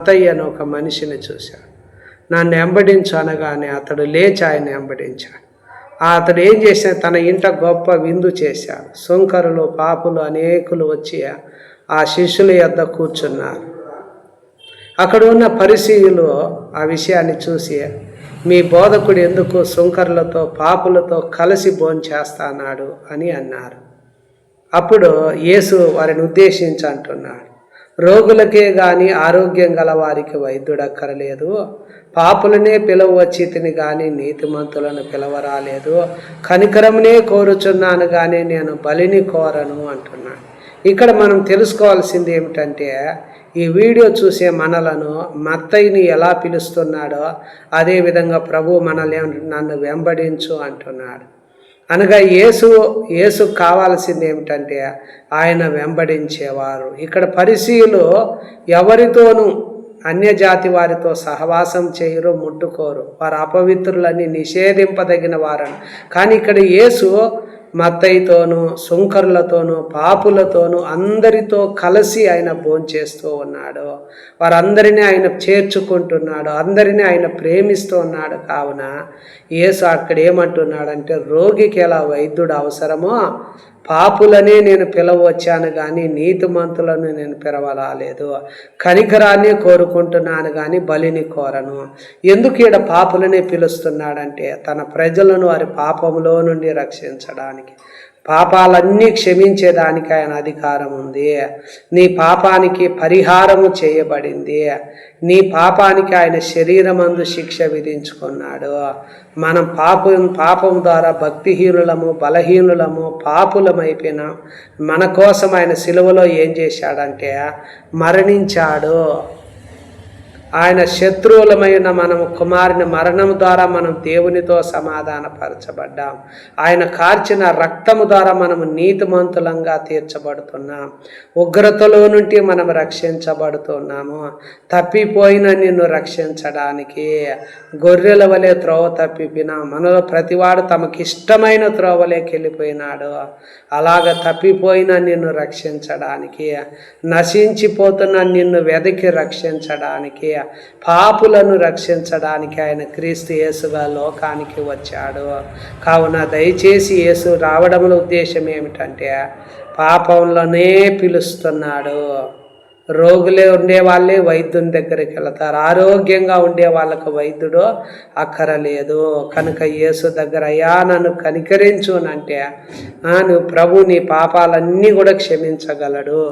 అత్తయ్య అని ఒక మనిషిని చూశాడు. నన్ను వెంబడించు అనగానే అతడు లేచి ఆయన వెంబడించాడు. ఆ అతడు ఏం చేశాడు? తన ఇంట గొప్ప విందు చేశాడు. సుంకరులు పాపులు అనేకులు వచ్చి ఆ శిష్యుల యొద్ద కూర్చున్నారు. అక్కడ ఉన్న పరిశీలు ఆ విషయాన్ని చూసి మీ బోధకుడు ఎందుకు సుంకరులతో పాపులతో కలిసి భోంచేస్తానాడు అని అన్నారు. అప్పుడు యేసు వారిని ఉద్దేశించి అంటున్నాడు. రోగులకే గాని ఆరోగ్యం గల వారికి వైద్యుడక్కరలేదు పాపులనే పిలవచ్చి తిని గాని నీతిమంతులను పిలవరాలేదు. కనికరమునే కోరుచున్నాను కానీ నేను బలిని కోరను అంటున్నాను ఇక్కడ మనం తెలుసుకోవాల్సింది ఏమిటంటే ఈ వీడియో చూసే మనలను మత్తయ్యని ఎలా పిలుస్తున్నాడో అదేవిధంగా ప్రభు మనల్ని నన్ను వెంబడించు అంటున్నాడు. అనగా యేసు యేసు కావాల్సింది ఏమిటంటే ఆయన వెంబడించేవారు. ఇక్కడ పరిశీలు ఎవరితోనూ అన్యజాతి వారితో సహవాసం చేయరు ముట్టుకోరు. వారు అపవిత్రులని నిషేధింపదగిన వారని. కానీ ఇక్కడ యేసు మత్తయితోనూ సుంకరులతోనూ పాపులతోనూ అందరితో కలిసి ఆయన భోంచేస్తూ ఉన్నాడు. వారందరినీ ఆయన చేర్చుకుంటున్నాడు. అందరినీ ఆయన ప్రేమిస్తూ ఉన్నాడు. కావున యేసు అక్కడ ఏమంటున్నాడంటే రోగికి ఎలా వైద్యుడు అవసరమో పాపులనే నేను పిలవచ్చాను కానీ నీతిమంతులను నేను పిలవరాలేదు. కనికరాన్ని కోరుకుంటున్నాను కానీ బలిని కోరను. ఎందుకు ఈడ పాపులనే పిలుస్తున్నాడంటే తన ప్రజలను వారి పాపంలో నుండి రక్షించడానికి. పాపాలన్నీ క్షమించేదానికి ఆయన అధికారం ఉంది. నీ పాపానికి పరిహారము చేయబడింది. నీ పాపానికి ఆయన శరీరమందు శిక్ష విధించుకున్నాడు. మనం పాపం పాపం ద్వారా భక్తిహీనులము బలహీనులము పాపులమైపోయినాం మన కోసం ఆయన సిలువలో ఏం చేశాడంటే మరణించాడు. ఆయన శత్రువులమైన మనము కుమారుని మరణం ద్వారా మనం దేవునితో సమాధానపరచబడ్డాం. ఆయన కార్చిన రక్తము ద్వారా మనము నీతిమంతులంగా తీర్చబడుతున్నాం. ఉగ్రతలో నుండి మనం రక్షించబడుతున్నాము. తప్పిపోయిన నిన్ను రక్షించడానికి గొర్రెల వలె త్రోవ తప్పిపిన మనలో ప్రతివాడు తమకిష్టమైన త్రోవలేకి వెళ్ళిపోయినాడు అలాగ తప్పిపోయిన నిన్ను రక్షించడానికి నశించిపోతున్న నిన్ను వెదకి రక్షించడానికి పాపులను రక్షించడానికి ఆయన క్రీస్తు యేసుగా లోకానికి వచ్చాడు. కావున దయచేసి యేసు రావడంలో ఉద్దేశం ఏమిటంటే పాపంలోనే పిలుస్తున్నాడు. రోగులే ఉండే వాళ్ళే వైద్యుని దగ్గరికి వెళతారు. ఆరోగ్యంగా ఉండే వాళ్ళకు వైద్యుడు అక్కరలేదు. కనుక యేసు దగ్గర అయ్యా నన్ను కనికరించు అంటే నువ్వు ప్రభు నీ పాపాలన్నీ కూడా క్షమించగలడు.